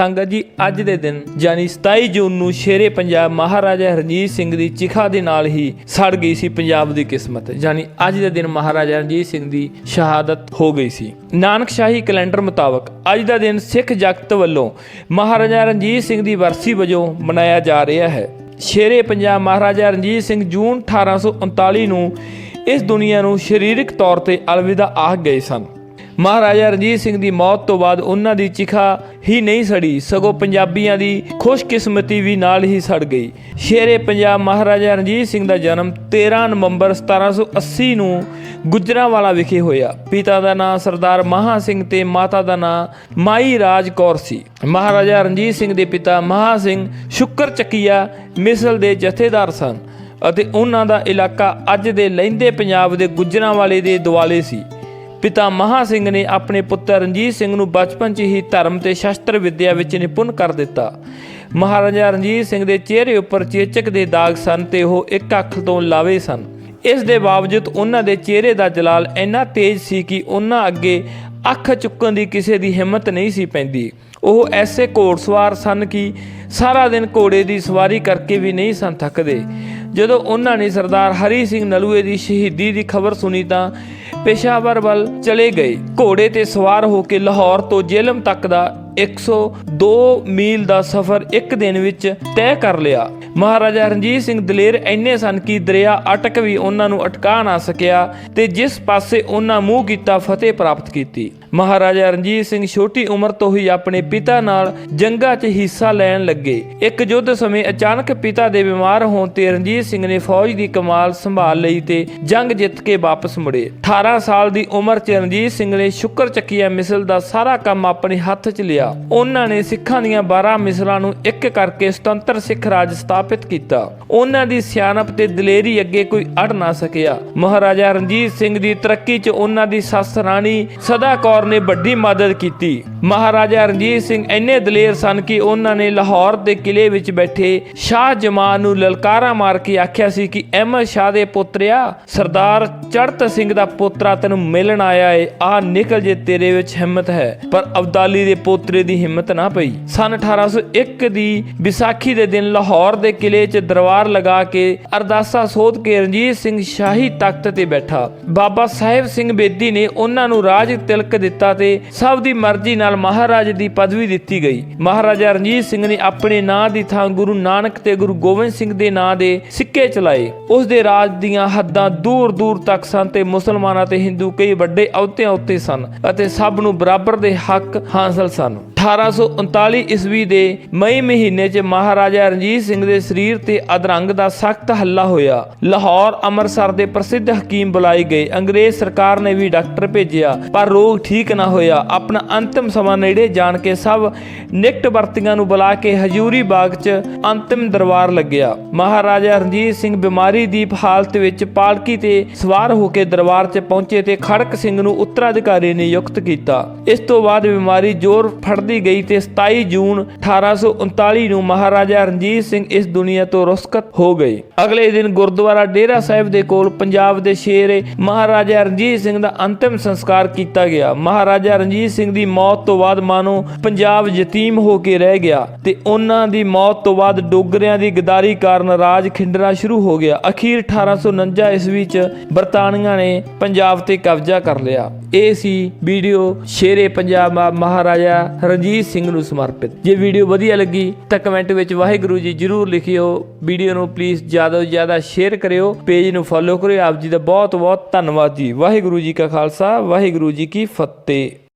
ਸੰਗਤ ਜੀ, ਅੱਜ ਦੇ ਦਿਨ, ਯਾਨੀ 27 ਜੂਨ ਨੂੰ ਸ਼ੇਰੇ ਪੰਜਾਬ ਮਹਾਰਾਜਾ ਰਣਜੀਤ ਸਿੰਘ ਦੀ ਚਿਖਾ ਦੇ ਨਾਲ ਹੀ ਸੜ ਗਈ ਸੀ ਪੰਜਾਬ ਦੀ ਕਿਸਮਤ, ਯਾਨੀ ਅੱਜ ਦੇ ਦਿਨ ਮਹਾਰਾਜਾ ਰਣਜੀਤ ਸਿੰਘ ਦੀ ਸ਼ਹਾਦਤ ਹੋ ਗਈ ਸੀ। ਨਾਨਕਸ਼ਾਹੀ ਕੈਲੰਡਰ ਮੁਤਾਬਕ, ਅੱਜ ਦਾ ਦਿਨ ਸਿੱਖ ਜਗਤ ਵੱਲੋਂ ਮਹਾਰਾਜਾ ਰਣਜੀਤ ਸਿੰਘ ਦੀ ਵਰਸੀ ਵਜੋਂ ਮਨਾਇਆ ਜਾ ਰਿਹਾ ਹੈ। ਸ਼ੇਰੇ ਪੰਜਾਬ ਮਹਾਰਾਜਾ ਰਣਜੀਤ ਸਿੰਘ ਜੂਨ 1839 ਨੂੰ ਇਸ ਦੁਨੀਆ ਨੂੰ ਸਰੀਰਕ ਤੌਰ ਤੇ ਅਲਵਿਦਾ ਆਖ ਗਏ ਸਨ। ਮਹਾਰਾਜਾ ਰਣਜੀਤ ਸਿੰਘ ਦੀ ਮੌਤ ਤੋਂ ਬਾਅਦ ਉਹਨਾਂ ਦੀ ਚਿਖਾ ਹੀ ਨਹੀਂ ਸੜੀ, ਸਗੋਂ ਪੰਜਾਬੀਆਂ ਦੀ ਖੁਸ਼ਕਿਸਮਤੀ ਵੀ ਨਾਲ ਹੀ ਸੜ ਗਈ। ਸ਼ੇਰੇ ਪੰਜਾਬ ਮਹਾਰਾਜਾ ਰਣਜੀਤ ਸਿੰਘ ਦਾ ਜਨਮ 13 ਨਵੰਬਰ 1780 ਨੂੰ ਗੁਜਰਾਂਵਾਲਾ ਵਿਖੇ ਹੋਇਆ। ਪਿਤਾ ਦਾ ਨਾਂ ਸਰਦਾਰ ਮਹਾ ਸਿੰਘ ਤੇ ਮਾਤਾ ਦਾ ਨਾਂ ਮਾਈ ਰਾਜ ਕੌਰ ਸੀ। ਮਹਾਰਾਜਾ ਰਣਜੀਤ ਸਿੰਘ ਦੇ ਪਿਤਾ ਮਹਾ ਸਿੰਘ ਸ਼ੁਕਰ ਚੱਕੀਆ ਮਿਸਲ ਦੇ ਜਥੇਦਾਰ ਸਨ ਅਤੇ ਉਹਨਾਂ ਦਾ ਇਲਾਕਾ ਅੱਜ ਦੇ ਲਹਿੰਦੇ ਪੰਜਾਬ ਦੇ ਗੁਜਰਾਂਵਾਲੇ ਦੇ ਦੁਆਲੇ ਸੀ। ਪਿਤਾ ਮਹਾ ਸਿੰਘ ਨੇ ਆਪਣੇ ਪੁੱਤਰ ਰਣਜੀਤ ਸਿੰਘ ਨੂੰ ਬਚਪਨ 'ਚ ਹੀ ਧਰਮ ਤੇ ਸ਼ਾਸਤਰ ਵਿੱਦਿਆ ਵਿੱਚ ਨਿਪੁੰਨ ਕਰ ਦਿੱਤਾ। ਮਹਾਰਾਜਾ ਰਣਜੀਤ ਸਿੰਘ ਦੇ ਚਿਹਰੇ ਉੱਪਰ ਚੇਚਕ ਦੇ ਦਾਗ ਸਨ ਤੇ ਉਹ ਇੱਕ ਅੱਖ ਤੋਂ ਲਾਵੇ ਸਨ। ਇਸ ਦੇ ਬਾਵਜੂਦ ਉਹਨਾਂ ਦੇ ਚਿਹਰੇ ਦਾ ਜਲਾਲ ਇੰਨਾ ਤੇਜ਼ ਸੀ ਕਿ ਉਹਨਾਂ ਅੱਗੇ ਅੱਖ ਚੁੱਕਣ ਦੀ ਕਿਸੇ ਦੀ ਹਿੰਮਤ ਨਹੀਂ ਸੀ ਪੈਂਦੀ। ਉਹ ਐਸੇ ਘੋੜਸਵਾਰ ਸਨ ਕਿ ਸਾਰਾ ਦਿਨ ਘੋੜੇ ਦੀ ਸਵਾਰੀ ਕਰਕੇ ਵੀ ਨਹੀਂ ਸਨ ਥੱਕਦੇ। ਜਦੋਂ ਉਹਨਾਂ ਨੇ ਸਰਦਾਰ ਹਰੀ ਸਿੰਘ ਨਲੂਏ ਦੀ ਸ਼ਹੀਦੀ ਦੀ ਖਬਰ ਸੁਣੀ ਤਾਂ ਪੇਸ਼ਾਵਰ ਵੱਲ ਚਲੇ ਗਏ। ਘੋੜੇ ਤੇ ਸਵਾਰ ਹੋ ਕੇ ਲਾਹੌਰ ਤੋਂ ਜੇਲਮ ਤੱਕ ਦਾ 102 ਮੀਲ ਦਾ ਸਫ਼ਰ ਇੱਕ ਦਿਨ ਵਿੱਚ ਤੈਅ ਕਰ ਲਿਆ। ਮਹਾਰਾਜਾ ਰਣਜੀਤ ਸਿੰਘ ਦਲੇਰ ਇੰਨੇ ਸਨ ਕਿ ਦਰਿਆ ਅਟਕ ਵੀ ਉਹਨਾਂ ਨੂੰ ਅਟਕਾ ਨਾ ਸਕਿਆ ਤੇ ਜਿਸ ਪਾਸੇ ਉਹਨਾਂ ਮੂੰਹ ਕੀਤਾ ਫਤਿਹ ਪ੍ਰਾਪਤ ਕੀਤੀ। ਮਹਾਰਾਜਾ ਰਣਜੀਤ ਸਿੰਘ ਛੋਟੀ ਉਮਰ ਤੋਂ ਹੀ ਆਪਣੇ ਪਿਤਾ ਨਾਲ ਜੰਗਾਂ 'ਚ ਹਿੱਸਾ ਲੈਣ ਲੱਗੇ। ਇੱਕ ਯੁੱਧ ਸਮੇਂ ਅਚਾਨਕ ਪਿਤਾ ਦੇ ਬਿਮਾਰ ਹੋਣ ਤੇ ਰਣਜੀਤ ਸਿੰਘ ਨੇ ਫੌਜ ਦੀ ਕਮਾਲ ਸੰਭਾਲ ਲਈ ਤੇ ਜੰਗ ਜਿੱਤ ਕੇ ਵਾਪਸ ਮੁੜੇ। 18 ਸਾਲ ਦੀ ਉਮਰ 'ਚ ਰਣਜੀਤ ਸਿੰਘ ਨੇ ਸ਼ੁਕਰ ਚੱਕੀਆ ਮਿਸਲ ਦਾ ਸਾਰਾ ਕੰਮ ਆਪਣੇ ਹੱਥ 'ਚ ਲਿਆ। ਉਹਨਾਂ ਨੇ ਸਿੱਖਾਂ ਦੀਆਂ 12 ਮਿਸਲਾਂ ਨੂੰ ਇੱਕ ਕਰਕੇ ਸੁਤੰਤਰ ਸਿੱਖ ਰਾਜ ਸਥਾਪਿਤ ਕੀਤਾ। ਉਹਨਾਂ ਦੀ ਸਿਆਣਪ ਤੇ ਦਲੇਰੀ ਅੱਗੇ ਕੋਈ ਅੜ ਨਾ ਸਕਿਆ। ਮਹਾਰਾਜਾ ਰਣਜੀਤ ਸਿੰਘ ਦੀ ਤਰੱਕੀ 'ਚ ਉਹਨਾਂ ਦੀ ਸੱਸ ਰਾਣੀ ਸਦਾ ਕੌਰ ਨੇ ਵੱਡੀ ਮਦਦ ਕੀਤੀ। ਮਹਾਰਾਜਾ ਰਣਜੀਤ ਸਿੰਘ ਇੰਨੇ ਦਲੇਰ ਸਨ ਕਿ ਉਹਨਾਂ ਨੇ ਲਾਹੌਰ ਦੇ ਕਿਲੇ ਵਿੱਚ ਬੈਠੇ ਸ਼ਾਹ ਜਮਾਨ ਨੂੰ ਲਲਕਾਰਾ ਮਾਰ ਕੇ ਆਖਿਆ ਸੀ ਕਿ ਅਹਿਮਦ ਸ਼ਾਹ ਦੇ ਪੁੱਤਰਿਆ, ਸਰਦਾਰ ਚੜਤ ਸਿੰਘ ਦਾ ਪੋਤਰਾ ਤੈਨੂੰ ਮਿਲਣ ਆਇਆ ਏ ਆ ਨਿਕਲ ਜੇ ਤੇਰੇ ਵਿੱਚ ਹਿੰਮਤ ਹੈ। ਪਰ ਅਬਦਾਲੀ ਦੇ ਪੋਤਰੇ ਦੀ ਹਿੰਮਤ ਨਾ ਪਈ। ਸਨ 1801 ਦੀ ਵਿਸਾਖੀ ਦੇ ਦਿਨ ਲਾਹੌਰ ਦੇ ਕਿਲੇ 'ਚ ਦਰਬਾਰ ਲਗਾ ਕੇ ਅਰਦਾਸਾ ਸੋਧ ਕੇ ਰਣਜੀਤ ਸਿੰਘ ਸ਼ਾਹੀ ਤਖਤ ਤੇ ਬੈਠਾ। ਬਾਬਾ ਸਾਹਿਬ ਸਿੰਘ ਬੇਦੀ ਨੇ ਉਹਨਾਂ ਨੂੰ ਰਾਜ ਤਿਲਕ ਦਿੱਤਾ ਤੇ ਸਭ ਦੀ ਮਰਜ਼ੀ ਨਾਲ ਮਹਾਰਾਜ ਦੀ ਪਦਵੀ ਦਿੱਤੀ ਗਈ। ਮਹਾਰਾਜਾ ਰਣਜੀਤ ਸਿੰਘ ਨੇ ਆਪਣੇ ਨਾਂ ਦੀ ਥਾਂ ਗੁਰੂ ਨਾਨਕ ਤੇ ਗੁਰੂ ਗੋਬਿੰਦ ਸਿੰਘ ਦੇ ਨਾਂ ਦੇ ਸਿੱਕੇ ਚਲਾਏ। ਉਸ ਦੇ ਰਾਜ ਦੀਆਂ ਹੱਦਾਂ ਦੂਰ ਦੂਰ ਤੱਕ ਸਨ ਤੇ ਮੁਸਲਮਾਨਾਂ ਤੇ ਹਿੰਦੂ ਕਈ ਵੱਡੇ ਅਹੁਦਿਆਂ ਉੱਤੇ ਸਨ ਅਤੇ ਸਭ ਨੂੰ ਬਰਾਬਰ ਦੇ ਹੱਕ ਹਾਸਲ ਸਨ। 1839 ਈਸਵੀ ਦੇ ਮਈ ਮਹੀਨੇ 'ਚ ਮਹਾਰਾਜਾ ਰਣਜੀਤ ਸਿੰਘ ਦੇ ਸਰੀਰ ਤੇ ਅਧਰੰਗ ਦਾ ਸਖਤ ਹੱਲਾ ਹੋਇਆ। ਲਾਹੌਰ, ਅੰਮ੍ਰਿਤਸਰ ਦੇ ਪ੍ਰਸਿੱਧ ਹਕੀਮ ਬੁਲਾਏ ਗਏ। ਅੰਗਰੇਜ਼ ਸਰਕਾਰ ਨੇ ਵੀ ਡਾਕਟਰ ਭੇਜਿਆ, ਪਰ ਰੋਗ ਠੀਕ ਨਾ ਹੋਇਆ। ਆਪਣਾ ਅੰਤਿਮ ਸਮਾਂ ਨੇੜੇ ਜਾਣ ਕੇ ਸਭ ਨਿਕਟ ਵਰਤੀਆਂ ਨੂੰ ਬੁਲਾ ਕੇ ਹਜੂਰੀ ਬਾਗ 'ਚ ਅੰਤਿਮ ਦਰਬਾਰ ਲੱਗਿਆ। ਮਹਾਰਾਜਾ ਰਣਜੀਤ ਸਿੰਘ ਬਿਮਾਰੀ ਦੀ ਹਾਲਤ ਵਿੱਚ ਪਾਲਕੀ ਤੇ ਸਵਾਰ ਹੋ ਕੇ ਦਰਬਾਰ 'ਚ ਪਹੁੰਚੇ ਤੇ ਖੜਕ ਸਿੰਘ ਨੂੰ ਉੱਤਰਾਧਿਕਾਰੀ ਨਿਯੁਕਤ ਕੀਤਾ। ਇਸ ਤੋਂ ਬਾਅਦ ਬਿਮਾਰੀ ਜ਼ੋਰ ਫੜਦੀ ਗਈ ਤੇ 27 ਜੂਨ 1839 ਨੂੰ ਮਹਾਰਾਜਾ ਰਣਜੀਤ ਸਿੰਘ ਇਸ ਦੁਨੀਆ ਤੋਂ ਰੁਸਕਤ ਹੋ ਗਏ। ਅਗਲੇ ਦਿਨ ਗੁਰਦੁਆਰਾ ਡੇਰਾ ਸਾਹਿਬ ਦੇ ਕੋਲ ਪੰਜਾਬ ਦੇ ਸ਼ੇਰੇ ਮਹਾਰਾਜਾ ਰਣਜੀਤ ਸਿੰਘ ਦਾ ਅੰਤਿਮ ਸੰਸਕਾਰ ਕੀਤਾ ਗਿਆ। ਮਹਾਰਾਜਾ ਰਣਜੀਤ ਸਿੰਘ ਦੀ ਮੌਤ ਤੋਂ ਬਾਅਦ ਮਾਨੋ ਪੰਜਾਬ ਯਤੀਮ ਹੋ ਕੇ ਰਹਿ ਗਿਆ ਤੇ ਉਹਨਾਂ ਦੀ ਮੌਤ ਤੋਂ ਬਾਅਦ ਡੋਗਰਿਆਂ ਦੀ ਗਦਾਰੀ ਕਾਰਨ ਰਾਜ ਖਿੰਡਣਾ ਸ਼ੁਰੂ ਹੋ ਗਿਆ। ਅਖੀਰ 1849 ਈਸਵੀ ਚ ਬਰਤਾਨੀਆ ਨੇ ਪੰਜਾਬ ਤੇ ਕਬਜ਼ਾ ਕਰ ਲਿਆ। ਇਹ ਸੀ ਵੀਡੀਓ ਸ਼ੇਰੇ ਪੰਜਾਬ ਮਹਾਰਾਜਾ ਰਣਜੀਤ ਸਿੰਘ ਨੂੰ ਸਮਰਪਿਤ। ਜੇ ਵੀਡੀਓ ਵਧੀਆ ਲੱਗੀ ਤਾਂ ਕਮੈਂਟ ਵਿੱਚ ਵਾਹਿਗੁਰੂ ਜੀ ਜਰੂਰ ਲਿਖਿਓ। ਵੀਡੀਓ ਨੂੰ ਪਲੀਜ਼ ਜ਼ਿਆਦਾ ਤੋਂ ਜ਼ਿਆਦਾ ਸ਼ੇਅਰ ਕਰਿਓ। ਪੇਜ ਨੂੰ ਫੋਲੋ ਕਰਿਓ। ਆਪ ਜੀ ਦਾ ਬਹੁਤ ਬਹੁਤ ਧੰਨਵਾਦ ਜੀ। ਵਾਹਿਗੁਰੂ ਜੀ ਕਾ ਖਾਲਸਾ, ਵਾਹਿਗੁਰੂ ਜੀ ਕੀ ਫਤਿਹ।